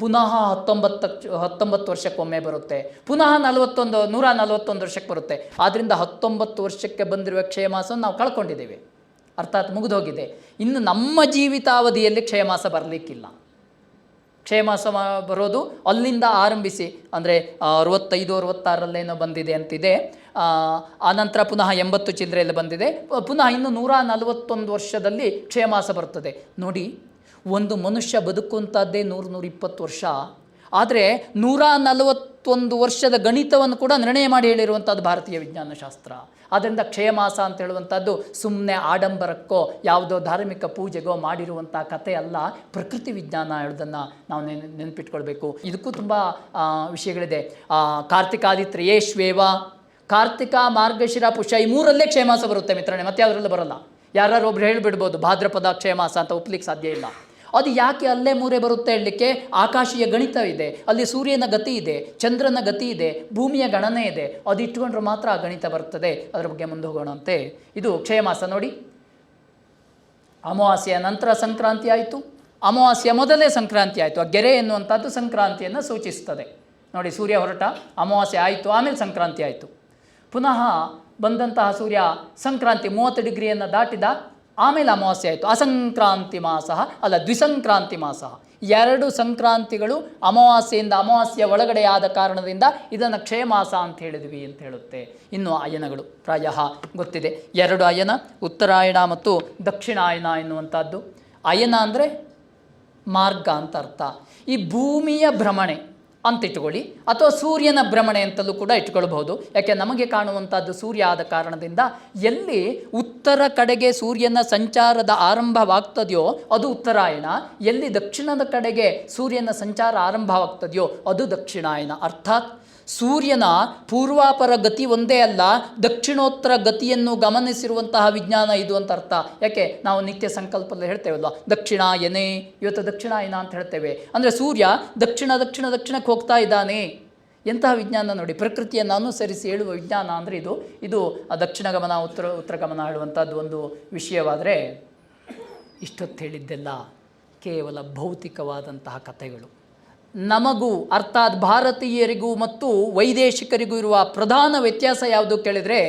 ಪುನಃ ಹತ್ತೊಂಬತ್ತು ಹತ್ತೊಂಬತ್ತು ವರ್ಷಕ್ಕೊಮ್ಮೆ ಬರುತ್ತೆ. ಪುನಃ ನಲವತ್ತೊಂದು, ನೂರ ನಲವತ್ತೊಂದು ವರ್ಷಕ್ಕೆ ಬರುತ್ತೆ. ಆದ್ದರಿಂದ ಹತ್ತೊಂಬತ್ತು ವರ್ಷಕ್ಕೆ ಬಂದಿರುವ ಕ್ಷಯಮಾಸವನ್ನು ನಾವು ಕಳ್ಕೊಂಡಿದ್ದೇವೆ. ಅರ್ಥಾತ್ ಮುಗಿದೋಗಿದೆ. ಇನ್ನು ನಮ್ಮ ಜೀವಿತಾವಧಿಯಲ್ಲಿ ಕ್ಷಯಮಾಸ ಬರಲಿಕ್ಕಿಲ್ಲ. ಕ್ಷಯಮಾಸ ಬರೋದು ಅಲ್ಲಿಂದ ಆರಂಭಿಸಿ, ಅಂದರೆ ಅರವತ್ತೈದು ಅರವತ್ತಾರಲ್ಲೇನೋ ಬಂದಿದೆ ಅಂತಿದೆ. ಆನಂತರ ಪುನಃ ಎಂಬತ್ತು ಚಿಲ್ಲರೆಯಲ್ಲಿ ಬಂದಿದೆ. ಪುನಃ ಇನ್ನು ನೂರ ನಲವತ್ತೊಂದು ವರ್ಷದಲ್ಲಿ ಕ್ಷಯಮಾಸ ಬರ್ತದೆ. ನೋಡಿ ಒಂದು ಮನುಷ್ಯ ಬದುಕುವಂಥದ್ದೇ ನೂರು ನೂರಿಪ್ಪತ್ತು ವರ್ಷ. ಆದರೆ ನೂರ ನಲವತ್ತು ನಲವತ್ತೊಂದು ವರ್ಷದ ಗಣಿತವನ್ನು ಕೂಡ ನಿರ್ಣಯ ಮಾಡಿ ಹೇಳಿರುವಂಥದ್ದು ಭಾರತೀಯ ವಿಜ್ಞಾನ ಶಾಸ್ತ್ರ ಆದ್ದರಿಂದ ಕ್ಷಯಮಾಸ ಅಂತ ಹೇಳುವಂಥದ್ದು ಸುಮ್ಮನೆ ಆಡಂಬರಕ್ಕೋ, ಯಾವುದೋ ಧಾರ್ಮಿಕ ಪೂಜೆಗೋ ಮಾಡಿರುವಂಥ ಕಥೆ ಅಲ್ಲ ಪ್ರಕೃತಿ ವಿಜ್ಞಾನ ಹೇಳೋದನ್ನು ನಾವು ನೆನ್, ನೆನಪಿಟ್ಕೊಳ್ಬೇಕು. ಇದಕ್ಕೂ ತುಂಬ ವಿಷಯಗಳಿದೆ. ಕಾರ್ತಿಕಾದಿ ಕಾರ್ತಿಕಾದಿತ್ರಿಯೇಶ್ವೇವ, ಕಾರ್ತಿಕ ಮಾರ್ಗಶಿರ ಪುಷ ಈ ಮೂರಲ್ಲೇ ಕ್ಷಯಮಾಸ ಬರುತ್ತೆ ಮಿತ್ರನೇ ಮತ್ತೆ ಅದರಲ್ಲೂ ಬರಲ್ಲ. ಯಾರು ಒಬ್ರು ಹೇಳಿಬಿಡ್ಬೋದು, ಭಾದ್ರಪದ ಕ್ಷಯಮಾಸ ಅಂತ ಒಪ್ಲಿಕ್ಕೆ ಸಾಧ್ಯ ಇಲ್ಲ. ಅದು ಯಾಕೆ ಅಲ್ಲೇ ಮೂರೆ ಬರುತ್ತೆ ಹೇಳಲಿಕ್ಕೆ? ಆಕಾಶೀಯ ಗಣಿತ ಇದೆ, ಅಲ್ಲಿ ಸೂರ್ಯನ ಗತಿ ಇದೆ, ಚಂದ್ರನ ಗತಿ ಇದೆ, ಭೂಮಿಯ ಗಣನೆ ಇದೆ. ಅದು ಇಟ್ಕೊಂಡ್ರೆ ಮಾತ್ರ ಆ ಗಣಿತ ಬರ್ತದೆ. ಅದರ ಬಗ್ಗೆ ಮುಂದೆ ಹೋಗೋಣಂತೆ ಇದು ಕ್ಷಯಮಾಸ ನೋಡಿ. ಅಮಾವಾಸ್ಯೆಯ ನಂತರ ಸಂಕ್ರಾಂತಿ ಆಯಿತು. ಅಮಾವಾಸ್ಯ ಮೊದಲೇ ಸಂಕ್ರಾಂತಿ ಆಯಿತು. ಆ ಗೆರೆ ಎನ್ನುವಂಥದ್ದು ಸಂಕ್ರಾಂತಿಯನ್ನು ಸೂಚಿಸ್ತದೆ ನೋಡಿ, ಸೂರ್ಯ ಹೊರಟ, ಅಮಾವಾಸ್ಯೆ ಆಯಿತು, ಆಮೇಲೆ ಸಂಕ್ರಾಂತಿ ಆಯಿತು. ಪುನಃ ಬಂದಂತಹ ಸೂರ್ಯ ಸಂಕ್ರಾಂತಿ ಮೂವತ್ತು ಡಿಗ್ರಿಯನ್ನು ದಾಟಿದ ಆಮೇಲೆ ಅಮಾವಾಸ್ಯೆ ಆಯಿತು. ಅಸಂಕ್ರಾಂತಿ ಮಾಸ, ಅಲ್ಲ ದ್ವಿಸಂಕ್ರಾಂತಿ ಮಾಸ. ಎರಡು ಸಂಕ್ರಾಂತಿಗಳು ಅಮಾವಾಸ್ಯೆಯಿಂದ ಅಮಾವಾಸ್ಯೆಯ ಒಳಗಡೆ ಆದ ಕಾರಣದಿಂದ ಇದನ್ನು ಕ್ಷಯಮಾಸ ಅಂತ ಹೇಳಿದ್ವಿ ಅಂತ ಹೇಳುತ್ತೆ. ಇನ್ನು ಅಯನಗಳು, ಪ್ರಾಯ ಗೊತ್ತಿದೆ. ಎರಡು ಅಯನ, ಉತ್ತರಾಯಣ ಮತ್ತು ದಕ್ಷಿಣಾಯನ ಎನ್ನುವಂಥದ್ದು. ಅಯನ ಅಂದರೆ ಮಾರ್ಗ ಅಂತ ಅರ್ಥ. ಈ ಭೂಮಿಯ ಭ್ರಮಣೆ ಅಂತ ಇಟ್ಕೊಳ್ಳಿ. ಅಥವಾ ಸೂರ್ಯನ ಭ್ರಮಣೆ ಅಂತಲೂ ಕೂಡ ಇಟ್ಕೊಳ್ಬಹುದು. ಯಾಕೆ, ನಮಗೆ ಕಾಣುವಂಥದ್ದು ಸೂರ್ಯ ಆದ ಕಾರಣದಿಂದ ಎಲ್ಲಿ ಉತ್ತರ ಕಡೆಗೆ ಸೂರ್ಯನ ಸಂಚಾರದ ಆರಂಭವಾಗ್ತದೆಯೋ ಅದು ಉತ್ತರಾಯಣ. ಎಲ್ಲಿ ದಕ್ಷಿಣದ ಕಡೆಗೆ ಸೂರ್ಯನ ಸಂಚಾರ ಆರಂಭವಾಗ್ತದೆಯೋ ಅದು ದಕ್ಷಿಣಾಯನ. ಅರ್ಥಾತ್ ಸೂರ್ಯನ ಪೂರ್ವಾಪರ ಗತಿ ಒಂದೇ ಅಲ್ಲ, ದಕ್ಷಿಣೋತ್ತರ ಗತಿಯನ್ನು ಗಮನಿಸಿರುವಂತಹ ವಿಜ್ಞಾನ ಇದು ಅಂತ ಅರ್ಥ. ಯಾಕೆ? ನಾವು ನಿತ್ಯ ಸಂಕಲ್ಪದಲ್ಲಿ ಹೇಳ್ತೇವಲ್ವ ದಕ್ಷಿಣಾಯನೇ ಇವತ್ತು ದಕ್ಷಿಣಾಯನ ಅಂತ ಹೇಳ್ತೇವೆ. ಅಂದರೆ ಸೂರ್ಯ ದಕ್ಷಿಣ ದಕ್ಷಿಣ, ದಕ್ಷಿಣಕ್ಕೆ ಹೋಗ್ತಾ ಇದ್ದಾನೆ. ಎಂತಹ ವಿಜ್ಞಾನ ನೋಡಿ, ಪ್ರಕೃತಿಯನ್ನು ಅನುಸರಿಸಿ ಹೇಳುವ ವಿಜ್ಞಾನ ಅಂದರೆ ಇದು ಇದು ದಕ್ಷಿಣ ಗಮನ, ಉತ್ತರ ಉತ್ತರ ಗಮನ ಹೇಳುವಂಥದ್ದು ಒಂದು ವಿಷಯವಾದರೆ ಇಷ್ಟೊತ್ತು ಹೇಳಿದ್ದೆಲ್ಲ ಕೇವಲ ಭೌತಿಕವಾದಂತಹ ಕಥೆಗಳು. ನಮಗೂ ಅರ್ಥಾತ್ ಭಾರತೀಯರಿಗೂ ಮತ್ತು ವೈದೇಶಿಕರಿಗೂ ಇರುವ ಪ್ರಧಾನ ವ್ಯತ್ಯಾಸ ಯಾವುದು ಕೇಳಿದರೆ,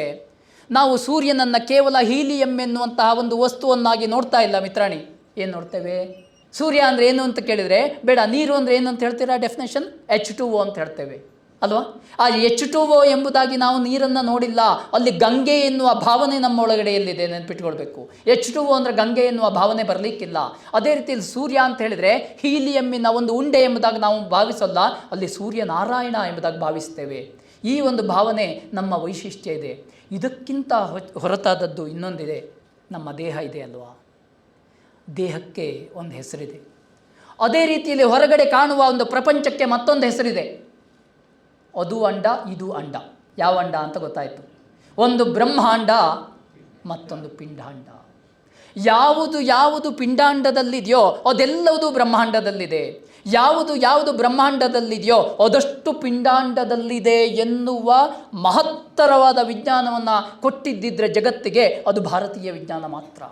ನಾವು ಸೂರ್ಯನನ್ನು ಕೇವಲ ಹೀಲಿಯಂ ಎನ್ನುವಂತಹ ಒಂದು ವಸ್ತುವನ್ನಾಗಿ ನೋಡ್ತಾ ಇಲ್ಲ ಮಿತ್ರಾಣಿ. ಏನು ನೋಡ್ತೇವೆ? ಸೂರ್ಯ ಅಂದರೆ ಏನು ಅಂತ ಕೇಳಿದರೆ, ಬೇಡ, ನೀರು ಅಂದರೆ ಏನು ಅಂತ ಹೇಳ್ತೀರಾ ಡೆಫಿನೇಷನ್? ಎಚ್ ಟು ಓ ಅಂತ ಹೇಳ್ತೇವೆ. ಅಲ್ವಾ? ಆ ಎಚ್ ಟು ಓ ಎಂಬುದಾಗಿ ನಾವು ನೀರನ್ನು ನೋಡಿಲ್ಲ. ಅಲ್ಲಿ ಗಂಗೆ ಎನ್ನುವ ಭಾವನೆ ನಮ್ಮ ಒಳಗಡೆ ಎಲ್ಲಿದೆ ನೆನ್ಪಿಟ್ಕೊಳ್ಬೇಕು. ಎಚ್ ಟು ಓ ಅಂದರೆ ಗಂಗೆ ಎನ್ನುವ ಭಾವನೆ ಬರಲಿಕ್ಕಿಲ್ಲ. ಅದೇ ರೀತಿ ಸೂರ್ಯ ಅಂತ ಹೇಳಿದರೆ ಹೀಲಿಯಮ್ಮಿನ ಒಂದು ಉಂಡೆ ಎಂಬುದಾಗಿ ನಾವು ಭಾವಿಸಲ್ಲ, ಅಲ್ಲಿ ಸೂರ್ಯ ನಾರಾಯಣ ಎಂಬುದಾಗಿ ಭಾವಿಸ್ತೇವೆ. ಈ ಒಂದು ಭಾವನೆ ನಮ್ಮ ವೈಶಿಷ್ಟ್ಯ ಇದೆ. ಇದಕ್ಕಿಂತ ಹೊರತಾದದ್ದು ಇನ್ನೊಂದಿದೆ. ನಮ್ಮ ದೇಹ ಇದೆ ಅಲ್ವಾ? ದೇಹಕ್ಕೆ ಒಂದು ಹೆಸರಿದೆ. ಅದೇ ರೀತಿಯಲ್ಲಿ ಹೊರಗಡೆ ಕಾಣುವ ಒಂದು ಪ್ರಪಂಚಕ್ಕೆ ಮತ್ತೊಂದು ಹೆಸರಿದೆ. ಅದು ಅಂಡ, ಇದು ಅಂಡ. ಯಾವ ಅಂಡ ಅಂತ ಗೊತ್ತಾಯಿತು? ಒಂದು ಬ್ರಹ್ಮಾಂಡ, ಮತ್ತೊಂದು ಪಿಂಡಾಂಡ. ಯಾವುದು ಯಾವುದು ಪಿಂಡಾಂಡದಲ್ಲಿದೆಯೋ ಅದೆಲ್ಲವುದು ಬ್ರಹ್ಮಾಂಡದಲ್ಲಿದೆ. ಯಾವುದು ಯಾವುದು ಬ್ರಹ್ಮಾಂಡದಲ್ಲಿದೆಯೋ ಅದಷ್ಟು ಪಿಂಡಾಂಡದಲ್ಲಿದೆ ಎನ್ನುವ ಮಹತ್ತರವಾದ ವಿಜ್ಞಾನವನ್ನು ಕೊಟ್ಟಿದ್ದಿದ್ರೆ ಜಗತ್ತಿಗೆ ಅದು ಭಾರತೀಯ ವಿಜ್ಞಾನ ಮಾತ್ರ.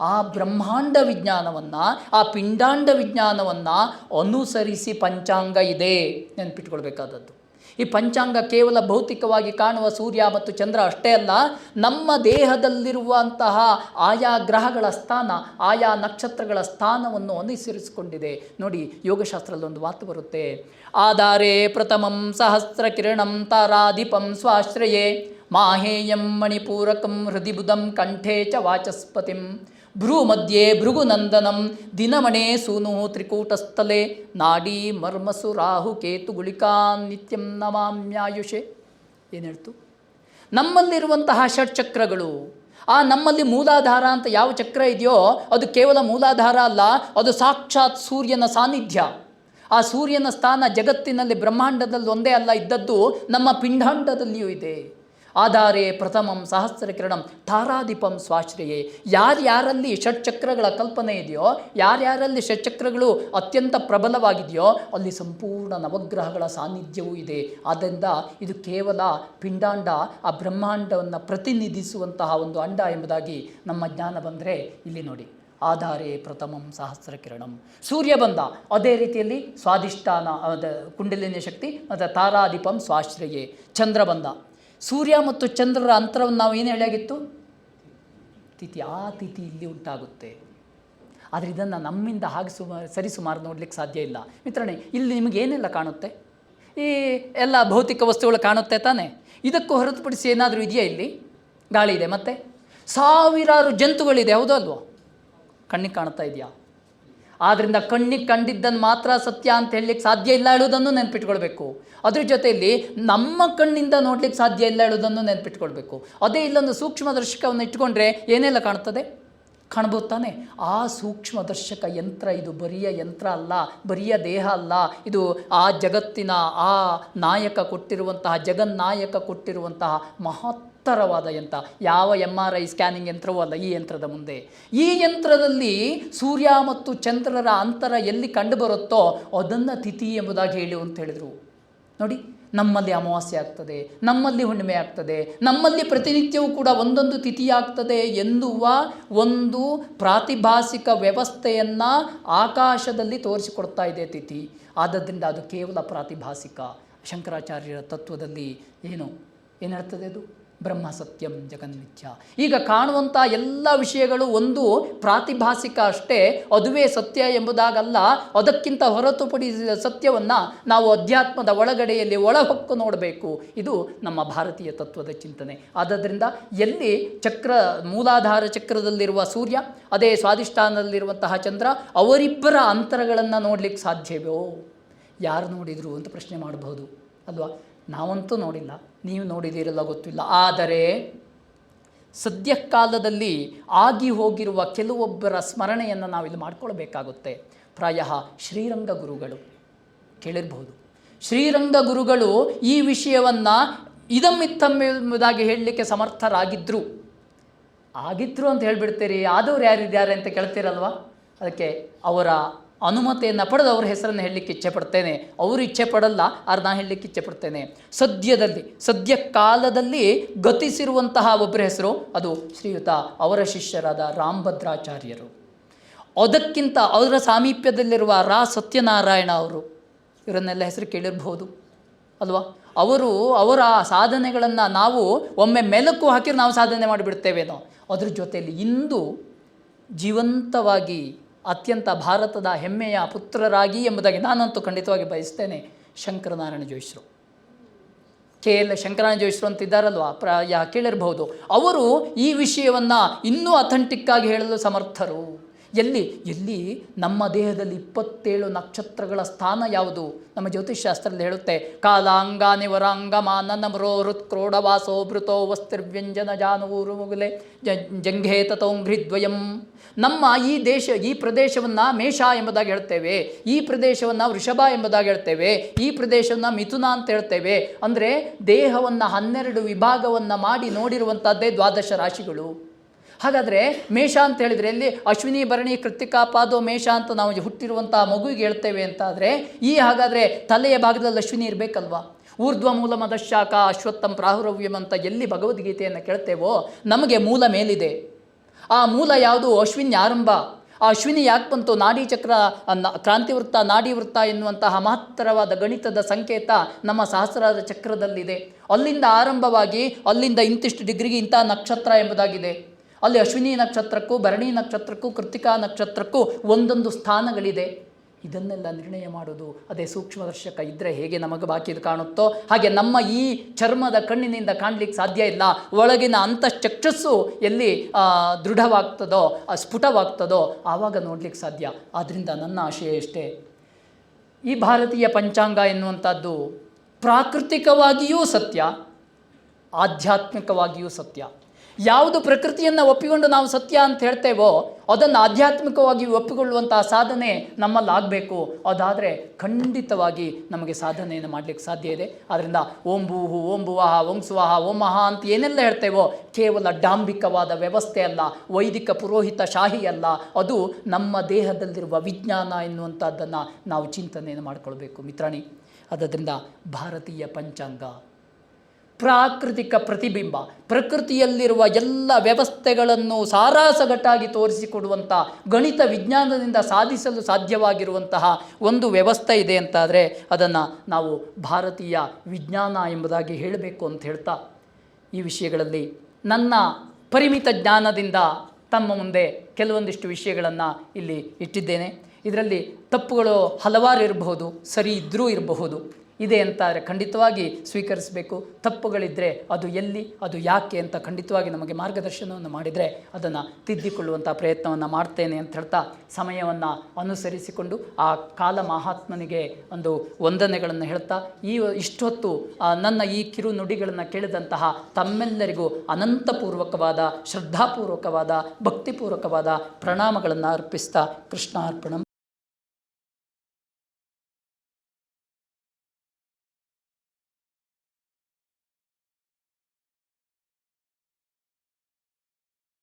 ಆ ಬ್ರಹ್ಮಾಂಡ ವಿಜ್ಞಾನವನ್ನು, ಆ ಪಿಂಡಾಂಡ ವಿಜ್ಞಾನವನ್ನು ಅನುಸರಿಸಿ ಪಂಚಾಂಗ ಇದೆ ನೆನ್ಪಿಟ್ಕೊಳ್ಬೇಕಾದದ್ದು. ಈ ಪಂಚಾಂಗ ಕೇವಲ ಭೌತಿಕವಾಗಿ ಕಾಣುವ ಸೂರ್ಯ ಮತ್ತು ಚಂದ್ರ ಅಷ್ಟೇ ಅಲ್ಲ, ನಮ್ಮ ದೇಹದಲ್ಲಿರುವಂತಹ ಆಯಾ ಗ್ರಹಗಳ ಸ್ಥಾನ, ಆಯಾ ನಕ್ಷತ್ರಗಳ ಸ್ಥಾನವನ್ನು ಅನುಸರಿಸಿಕೊಂಡಿದೆ. ನೋಡಿ, ಯೋಗಶಾಸ್ತ್ರದಲ್ಲಿ ಒಂದು ಮಾತು ಬರುತ್ತೆ. ಆಧಾರೇ ಪ್ರಥಮಂ ಸಹಸ್ರ ಕಿರಣಂ ತಾರಾಧಿಪಂ ಸ್ವಾಶ್ರಯೇ, ಮಾಹೇಯಂ ಮಣಿಪೂರಕಂ ಹೃದಿ ಬುಧಂ ಕಂಠೇ ಚ ವಾಚಸ್ಪತಿಂ. ಭ್ರೂ ಮಧ್ಯೆ ಭೃಗುನಂದನಂ ದಿನಮಣೆ ಸೂನು ತ್ರಿಕೂಟಸ್ಥಲೆ ನಾಡಿ ಮರ್ಮಸು ರಾಹು ಕೇತು ಗುಳಿಕಾನ್ ನಿತ್ಯಂ ನಮಾಮ್ಯಾಯುಷೆ. ಏನು ಹೇಳ್ತು? ನಮ್ಮಲ್ಲಿರುವಂತಹ ಷಟ್ಚಕ್ರಗಳು, ಆ ನಮ್ಮಲ್ಲಿ ಮೂಲಾಧಾರ ಅಂತ ಯಾವ ಚಕ್ರ ಇದೆಯೋ ಅದು ಕೇವಲ ಮೂಲಾಧಾರ ಅಲ್ಲ, ಅದು ಸಾಕ್ಷಾತ್ ಸೂರ್ಯನ ಸಾನ್ನಿಧ್ಯ. ಆ ಸೂರ್ಯನ ಸ್ಥಾನ ಜಗತ್ತಿನಲ್ಲಿ ಬ್ರಹ್ಮಾಂಡದಲ್ಲಿ ಒಂದೇ ಅಲ್ಲ, ಇದ್ದದ್ದು ನಮ್ಮ ಪಿಂಡಾಂಡದಲ್ಲಿಯೂ ಇದೆ. ಆಧಾರೇ ಪ್ರಥಮಂ ಸಹಸ್ರ ಕಿರಣಂ ತಾರಾದೀಪಂ ಸ್ವಾಶ್ರಯೇ. ಯಾರ್ಯಾರಲ್ಲಿ ಷಟ್ಚಕ್ರಗಳ ಕಲ್ಪನೆ ಇದೆಯೋ ಯಾರ್ಯಾರಲ್ಲಿ ಷಟ್ಚಕ್ರಗಳು ಅತ್ಯಂತ ಪ್ರಬಲವಾಗಿದೆಯೋ, ಅಲ್ಲಿ ಸಂಪೂರ್ಣ ನವಗ್ರಹಗಳ ಸಾನ್ನಿಧ್ಯವೂ ಇದೆ. ಆದ್ದರಿಂದ ಇದು ಕೇವಲ ಪಿಂಡಾಂಡ, ಆ ಬ್ರಹ್ಮಾಂಡವನ್ನು ಪ್ರತಿನಿಧಿಸುವಂತಹ ಒಂದು ಅಂಡ ಎಂಬುದಾಗಿ ನಮ್ಮ ಜ್ಞಾನ ಬಂದರೆ ಇಲ್ಲಿ ನೋಡಿ. ಆಧಾರೇ ಪ್ರಥಮಂ ಸಹಸ್ರ ಕಿರಣಂ. ಸೂರ್ಯ ಬಂದ. ಅದೇ ರೀತಿಯಲ್ಲಿ ಸ್ವಾಧಿಷ್ಠಾನ, ಅದ ಕುಂಡಲಿನಿ ಶಕ್ತಿ, ಮತ್ತು ತಾರಾದೀಪಂ ಸ್ವಾಶ್ರಯೇ. ಚಂದ್ರ ಬಂದ. ಸೂರ್ಯ ಮತ್ತು ಚಂದ್ರರ ಅಂತರವನ್ನು ನಾವು ಏನು ಹೇಳಿಯಾಗಿತ್ತು ತಿಥಿ. ಆ ತಿಥಿ ಇಲ್ಲಿ ಉಂಟಾಗುತ್ತೆ. ಆದರೆ ಇದನ್ನು ನಮ್ಮಿಂದ ಹಾಗೆ ಸುಮಾರು ಸರಿಸುಮಾರು ನೋಡಲಿಕ್ಕೆ ಸಾಧ್ಯ ಇಲ್ಲ. ಮಿತ್ರನೇ ಇಲ್ಲಿ ನಿಮಗೆ ಏನೆಲ್ಲ ಕಾಣುತ್ತೆ? ಈ ಎಲ್ಲ ಭೌತಿಕ ವಸ್ತುಗಳು ಕಾಣುತ್ತೆ ತಾನೇ? ಇದಕ್ಕೂ ಹೊರತುಪಡಿಸಿ ಏನಾದರೂ ಇದೆಯಾ ಇಲ್ಲಿ? ಗಾಳಿ ಇದೆ ಮತ್ತೆ? ಸಾವಿರಾರು ಜಂತುಗಳಿದೆ, ಹೌದೋ ಕಣ್ಣಿಗೆ ಕಾಣ್ತಾ ಇದೆಯಾ? ಆದ್ದರಿಂದ ಕಣ್ಣಿಗೆ ಕಂಡಿದ್ದನ್ನು ಮಾತ್ರ ಸತ್ಯ ಅಂತ ಹೇಳಲಿಕ್ಕೆ ಸಾಧ್ಯ ಇಲ್ಲ ಹೇಳೋದನ್ನು ನೆನ್ಪಿಟ್ಕೊಳ್ಬೇಕು. ಅದ್ರ ಜೊತೆಯಲ್ಲಿ ನಮ್ಮ ಕಣ್ಣಿಂದ ನೋಡ್ಲಿಕ್ಕೆ ಸಾಧ್ಯ ಇಲ್ಲ ಹೇಳೋದನ್ನು ನೆನ್ಪಿಟ್ಕೊಳ್ಬೇಕು. ಅದೇ ಇಲ್ಲೊಂದು ಸೂಕ್ಷ್ಮ ದರ್ಶಕವನ್ನು ಇಟ್ಕೊಂಡ್ರೆ ಏನೆಲ್ಲ ಕಾಣ್ತದೆ? ಕಾಣ್ಬೋದು ತಾನೆ. ಆ ಸೂಕ್ಷ್ಮ ದರ್ಶಕ ಯಂತ್ರ ಇದು ಬರಿಯ ಯಂತ್ರ ಅಲ್ಲ, ಬರಿಯ ದೇಹ ಅಲ್ಲ. ಇದು ಆ ಜಗತ್ತಿನ ಆ ನಾಯಕ ಕೊಟ್ಟಿರುವಂತಹ, ಜಗನ್ನಾಯಕ ಕೊಟ್ಟಿರುವಂತಹ ಮಹತ್ತರವಾದ ಯಂತ್ರ. ಯಾವ ಎಂ ಆರ್ ಐ ಸ್ಕ್ಯಾನಿಂಗ್ ಯಂತ್ರವೂ ಅಲ್ಲ, ಈ ಯಂತ್ರದ ಮುಂದೆ. ಈ ಯಂತ್ರದಲ್ಲಿ ಸೂರ್ಯ ಮತ್ತು ಚಂದ್ರರ ಅಂತರ ಎಲ್ಲಿ ಕಂಡುಬರುತ್ತೋ ಅದನ್ನು ತಿಥಿ ಎಂಬುದಾಗಿ ಹೇಳಿ ಅಂತ ಹೇಳಿದರು. ನೋಡಿ, ನಮ್ಮಲ್ಲಿ ಅಮಾವಾಸ್ಯೆ ಆಗ್ತದೆ, ನಮ್ಮಲ್ಲಿ ಹುಣ್ಣಿಮೆ ಆಗ್ತದೆ, ನಮ್ಮಲ್ಲಿ ಪ್ರತಿನಿತ್ಯವೂ ಕೂಡ ಒಂದೊಂದು ತಿಥಿ ಆಗ್ತದೆ ಎನ್ನುವ ಒಂದು ಪ್ರಾತಿಭಾಸಿಕ ವ್ಯವಸ್ಥೆಯನ್ನು ಆಕಾಶದಲ್ಲಿ ತೋರಿಸಿಕೊಡ್ತಾ ಇದೆ ತಿಥಿ. ಆದ್ದರಿಂದ ಅದು ಕೇವಲ ಪ್ರಾತಿಭಾಸಿಕ. ಶಂಕರಾಚಾರ್ಯರ ತತ್ವದಲ್ಲಿ ಏನು? ಏನಿರ್ತದೆ ಅದು? ಬ್ರಹ್ಮ ಸತ್ಯಂ ಜಗನ್ಮಿಥ್ಯ ಈಗ ಕಾಣುವಂಥ ಎಲ್ಲ ವಿಷಯಗಳು ಒಂದು ಪ್ರಾತಿಭಾಸಿಕ ಅಷ್ಟೇ, ಅದುವೇ ಸತ್ಯ ಎಂಬುದಾಗಲ್ಲ. ಅದಕ್ಕಿಂತ ಹೊರತುಪಡಿಸಿದ ಸತ್ಯವನ್ನು ನಾವು ಅಧ್ಯಾತ್ಮದ ಒಳಗಡೆಯಲ್ಲಿ ಒಳಹೊಕ್ಕು ನೋಡಬೇಕು. ಇದು ನಮ್ಮ ಭಾರತೀಯ ತತ್ವದ ಚಿಂತನೆ. ಆದ್ದರಿಂದ ಎಲ್ಲಿ ಚಕ್ರ, ಮೂಲಾಧಾರ ಚಕ್ರದಲ್ಲಿರುವ ಸೂರ್ಯ, ಅದೇ ಸ್ವಾದಿಷ್ಠಾನದಲ್ಲಿರುವಂತಹ ಚಂದ್ರ, ಅವರಿಬ್ಬರ ಅಂತರಗಳನ್ನು ನೋಡಲಿಕ್ಕೆ ಸಾಧ್ಯವೋ? ಯಾರು ನೋಡಿದರು ಅಂತ ಪ್ರಶ್ನೆ ಮಾಡಬಹುದು ಅಲ್ವಾ? ನಾವಂತೂ ನೋಡಿಲ್ಲ. ನೀವು ನೋಡಿದಿರಲ್ಲ, ಗೊತ್ತಿಲ್ಲ. ಆದರೆ ಸದ್ಯ ಕಾಲದಲ್ಲಿ ಆಗಿ ಹೋಗಿರುವ ಕೆಲವೊಬ್ಬರ ಸ್ಮರಣೆಯನ್ನು ನಾವಿಲ್ಲಿ ಮಾಡ್ಕೊಳ್ಬೇಕಾಗುತ್ತೆ. ಪ್ರಾಯ ಶ್ರೀರಂಗ ಗುರುಗಳು ಕೇಳಿರ್ಬೋದು ಶ್ರೀರಂಗ ಗುರುಗಳು ಈ ವಿಷಯವನ್ನು ಇದಮ್ಮಿತ್ತಮ್ಮೆಂಬುದಾಗಿ ಹೇಳಲಿಕ್ಕೆ ಸಮರ್ಥರಾಗಿದ್ದರು ಆಗಿದ್ರು ಅಂತ ಹೇಳಿಬಿಡ್ತೀರಿ, ಆದವ್ರು ಯಾರಿದ್ದಾರೆ ಅಂತ ಕೇಳ್ತೀರಲ್ವ? ಅದಕ್ಕೆ ಅವರ ಅನುಮತಿಯನ್ನು ಪಡೆದು ಅವ್ರ ಹೆಸರನ್ನು ಹೇಳಲಿಕ್ಕೆ ಇಚ್ಛೆ ಪಡ್ತೇನೆ. ಅವರು ಇಚ್ಛೆ ಪಡಲ್ಲ, ಆದ್ರೆ ನಾನು ಹೇಳಲಿಕ್ಕೆ ಇಚ್ಛೆ ಪಡ್ತೇನೆ. ಸದ್ಯದಲ್ಲಿ, ಸದ್ಯ ಕಾಲದಲ್ಲಿ ಗತಿಸಿರುವಂತಹ ಒಬ್ಬರ ಹೆಸರು ಅದು ಶ್ರೀಯುತ, ಅವರ ಶಿಷ್ಯರಾದ ರಾಮಭದ್ರಾಚಾರ್ಯರು. ಅದಕ್ಕಿಂತ ಅವರ ಸಾಮೀಪ್ಯದಲ್ಲಿರುವ ರಾ ಸತ್ಯನಾರಾಯಣ ಅವರು, ಇವರನ್ನೆಲ್ಲ ಹೆಸರು ಕೇಳಿರ್ಬೋದು ಅಲ್ವಾ? ಅವರು ಅವರ ಸಾಧನೆಗಳನ್ನು ನಾವು ಒಮ್ಮೆ ಮೆಲುಕು ಹಾಕಿ ನಾವು ಸಾಧನೆ ಮಾಡಿಬಿಡ್ತೇವೇನೋ. ಅದ್ರ ಜೊತೆಯಲ್ಲಿ ಇಂದು ಜೀವಂತವಾಗಿ ಅತ್ಯಂತ ಭಾರತದ ಹೆಮ್ಮೆಯ ಪುತ್ರರಾಗಿ ಎಂಬುದಾಗಿ ನಾನಂತೂ ಖಂಡಿತವಾಗಿ ಬಯಸ್ತೇನೆ ಶಂಕರನಾರಾಯಣ ಜೋಯಿಸರು. ಕೆ ಎಲ್ ಶಂಕರನಾರಾಯಣ ಜೋಯಿಸರು ಅಂತ ಇದ್ದಾರಲ್ವಾ ಯಾ, ಕೇಳಿರಬಹುದು. ಅವರು ಈ ವಿಷಯವನ್ನು ಇನ್ನೂ ಅಥೆಂಟಿಕ್ಕಾಗಿ ಹೇಳಲು ಸಮರ್ಥರು. ಎಲ್ಲಿ ಎಲ್ಲಿ ನಮ್ಮ ದೇಹದಲ್ಲಿ ಇಪ್ಪತ್ತೇಳು ನಕ್ಷತ್ರಗಳ ಸ್ಥಾನ ಯಾವುದು? ನಮ್ಮ ಜ್ಯೋತಿಷ್ಶಾಸ್ತ್ರದಲ್ಲಿ ಹೇಳುತ್ತೆ, ಕಾಲಾಂಗ ನಿವರಾಂಗ ಮಾನನ ಮರೋ ಹೃತ್ ಕ್ರೋಢವಾಸೋ ಭೃತೋ ವಸ್ತಿರ್ವ್ಯಂಜನ ಜಾನುವೂರು ಮುಗುಲೆ ಜಂಘೆ ತಥೋಂಘ್ರಿದ್ವಯಂ ನಮ್ಮ ಈ ದೇಶ, ಈ ಪ್ರದೇಶವನ್ನು ಮೇಷ ಎಂಬುದಾಗಿ ಹೇಳ್ತೇವೆ, ಈ ಪ್ರದೇಶವನ್ನು ವೃಷಭ ಎಂಬುದಾಗಿ ಹೇಳ್ತೇವೆ, ಈ ಪ್ರದೇಶವನ್ನು ಮಿಥುನ ಅಂತ ಹೇಳ್ತೇವೆ. ಅಂದರೆ ದೇಹವನ್ನು ಹನ್ನೆರಡು ವಿಭಾಗವನ್ನು ಮಾಡಿ ನೋಡಿರುವಂಥದ್ದೇ ದ್ವಾದಶ ರಾಶಿಗಳು. ಹಾಗಾದರೆ ಮೇಷ ಅಂತ ಹೇಳಿದರೆ ಎಲ್ಲಿ? ಅಶ್ವಿನಿ, ಭರಣಿ ಕೃತಿಕಾ ಪಾದೋ, ಮೇಷ ಅಂತ ನಾವು ಹುಟ್ಟಿರುವಂಥ ಮಗುವಿಗೆ ಹೇಳ್ತೇವೆ ಅಂತಾದರೆ ಈ ಹಾಗಾದರೆ ತಲೆಯ ಭಾಗದಲ್ಲಿ ಅಶ್ವಿನಿ ಇರಬೇಕಲ್ವಾ? ಊರ್ಧ್ವ ಮೂಲ ಮದಶಾಖ ಅಶ್ವತ್ಥಂ ಪ್ರಾಹುರವ್ಯಂ ಅಂತ ಎಲ್ಲಿ ಭಗವದ್ಗೀತೆಯನ್ನು ಕೇಳ್ತೇವೋ ನಮಗೆ ಮೂಲ ಮೇಲಿದೆ. ಆ ಮೂಲ ಯಾವುದು? ಅಶ್ವಿನಿ ಆರಂಭ. ಆ ಅಶ್ವಿನಿ ಯಾಕೆ ಬಂತು? ನಾಡಿ ಚಕ್ರ ಕ್ರಾಂತಿ ಕ್ರಾಂತಿವೃತ್ತ ನಾಡಿ ವೃತ್ತ ಎನ್ನುವಂತಹ ಮಹತ್ತರವಾದ ಗಣಿತದ ಸಂಕೇತ ನಮ್ಮ ಸಹಸ್ರಾರ ಚಕ್ರದಲ್ಲಿದೆ. ಅಲ್ಲಿಂದ ಆರಂಭವಾಗಿ ಅಲ್ಲಿಂದ ಇಂತಿಷ್ಟು ಡಿಗ್ರಿಗೆ ಇಂಥ ನಕ್ಷತ್ರ ಎಂಬುದಾಗಿದೆ. ಅಲ್ಲಿ ಅಶ್ವಿನಿ ನಕ್ಷತ್ರಕ್ಕೂ, ಭರಣಿ ನಕ್ಷತ್ರಕ್ಕೂ ಕೃತಿಕಾ ನಕ್ಷತ್ರಕ್ಕೂ ಒಂದೊಂದು ಸ್ಥಾನಗಳಿದೆ. ಇದನ್ನೆಲ್ಲ ನಿರ್ಣಯ ಮಾಡೋದು, ಅದೇ ಸೂಕ್ಷ್ಮದರ್ಶಕ ಇದ್ದರೆ ಹೇಗೆ ನಮಗೆ ಬಾಕಿ ಕಾಣುತ್ತೋ, ಹಾಗೆ ನಮ್ಮ ಈ ಚರ್ಮದ ಕಣ್ಣಿನಿಂದ ಕಾಣಲಿಕ್ಕೆ ಸಾಧ್ಯ ಇಲ್ಲ, ಒಳಗಿನ ಅಂತಶ್ಚಕ್ಷಸ್ಸು ಎಲ್ಲಿ ದೃಢವಾಗ್ತದೋ ಸ್ಫುಟವಾಗ್ತದೋ, ಆವಾಗ ನೋಡಲಿಕ್ಕೆ ಸಾಧ್ಯ. ಆದ್ದರಿಂದ ನನ್ನ ಆಶಯ ಇಷ್ಟೇ ಈ ಭಾರತೀಯ ಪಂಚಾಂಗ ಎನ್ನುವಂಥದ್ದು ಪ್ರಾಕೃತಿಕವಾಗಿಯೂ ಸತ್ಯ, ಆಧ್ಯಾತ್ಮಿಕವಾಗಿಯೂ ಸತ್ಯ. ಯಾವುದು ಪ್ರಕೃತಿಯನ್ನು ಒಪ್ಪಿಕೊಂಡು ನಾವು ಸತ್ಯ ಅಂತ ಹೇಳ್ತೇವೋ ಅದನ್ನು ಆಧ್ಯಾತ್ಮಿಕವಾಗಿ ಒಪ್ಪಿಕೊಳ್ಳುವಂಥ ಸಾಧನೆ ನಮ್ಮಲ್ಲಿ ಆಗಬೇಕು. ಅದಾದರೆ ಖಂಡಿತವಾಗಿ ನಮಗೆ ಸಾಧನೆಯನ್ನು ಮಾಡಲಿಕ್ಕೆ ಸಾಧ್ಯ ಇದೆ. ಆದ್ದರಿಂದ ಓಂ ಭೂಹು, ಓಂ ಭುವಹ ಓಂ ಸುವಹ ಓಂ ಮಹಾ ಅಂತ ಏನೆಲ್ಲ ಹೇಳ್ತೇವೋ ಕೇವಲ ಡಾಂಬಿಕವಾದ ವ್ಯವಸ್ಥೆ ಅಲ್ಲ, ವೈದಿಕ ಪುರೋಹಿತ ಶಾಹಿ ಅಲ್ಲ, ಅದು ನಮ್ಮ ದೇಹದಲ್ಲಿರುವ ವಿಜ್ಞಾನ ಎನ್ನುವಂಥದ್ದನ್ನು ನಾವು ಚಿಂತನೆಯನ್ನು ಮಾಡಿಕೊಳ್ಬೇಕು ಮಿತ್ರಾಣಿ. ಅದರಿಂದ ಭಾರತೀಯ ಪಂಚಾಂಗ. ಪ್ರಾಕೃತಿಕ ಪ್ರತಿಬಿಂಬ, ಪ್ರಕೃತಿಯಲ್ಲಿರುವ ಎಲ್ಲ ವ್ಯವಸ್ಥೆಗಳನ್ನು ಸಾರಾಸಗಟ್ಟಾಗಿ ತೋರಿಸಿಕೊಡುವಂಥ ಗಣಿತ ವಿಜ್ಞಾನದಿಂದ ಸಾಧಿಸಲು ಸಾಧ್ಯವಾಗಿರುವಂತಹ ಒಂದು ವ್ಯವಸ್ಥೆ ಇದೆ ಅಂತಾದರೆ ಅದನ್ನು ನಾವು ಭಾರತೀಯ ವಿಜ್ಞಾನ ಎಂಬುದಾಗಿ ಹೇಳಬೇಕು ಅಂತ ಹೇಳ್ತಾ ಈ ವಿಷಯಗಳಲ್ಲಿ ನನ್ನ ಪರಿಮಿತ ಜ್ಞಾನದಿಂದ ತಮ್ಮ ಮುಂದೆ ಕೆಲವೊಂದಿಷ್ಟು ವಿಷಯಗಳನ್ನು ಇಲ್ಲಿ ಇಟ್ಟಿದ್ದೇನೆ. ಇದರಲ್ಲಿ ತಪ್ಪುಗಳು ಹಲವಾರು ಇರಬಹುದು, ಸರಿ ಇದ್ದರೂ ಇರಬಹುದು. ಇದೆ ಅಂತಾದರೆ ಖಂಡಿತವಾಗಿ ಸ್ವೀಕರಿಸಬೇಕು. ತಪ್ಪುಗಳಿದ್ದರೆ ಅದು ಎಲ್ಲಿ, ಅದು ಯಾಕೆ ಅಂತ ಖಂಡಿತವಾಗಿ ನಮಗೆ ಮಾರ್ಗದರ್ಶನವನ್ನು ಮಾಡಿದರೆ ಅದನ್ನು ತಿದ್ದಿಕೊಳ್ಳುವಂಥ ಪ್ರಯತ್ನವನ್ನು ಮಾಡ್ತೇನೆ ಅಂತ ಹೇಳ್ತಾ ಸಮಯವನ್ನು ಅನುಸರಿಸಿಕೊಂಡು ಆ ಕಾಲ ಮಹಾತ್ಮನಿಗೆ ಒಂದು ವಂದನೆಗಳನ್ನು ಹೇಳ್ತಾ, ಈ ಇಷ್ಟೊತ್ತು ನನ್ನ ಈ ಕಿರು ನುಡಿಗಳನ್ನು ಕೇಳಿದಂತಹ ತಮ್ಮೆಲ್ಲರಿಗೂ ಅನಂತಪೂರ್ವಕವಾದ, ಶ್ರದ್ಧಾಪೂರ್ವಕವಾದ, ಭಕ್ತಿಪೂರ್ವಕವಾದ ಪ್ರಣಾಮಗಳನ್ನು ಅರ್ಪಿಸ್ತಾ ಕೃಷ್ಣಾರ್ಪಣಂ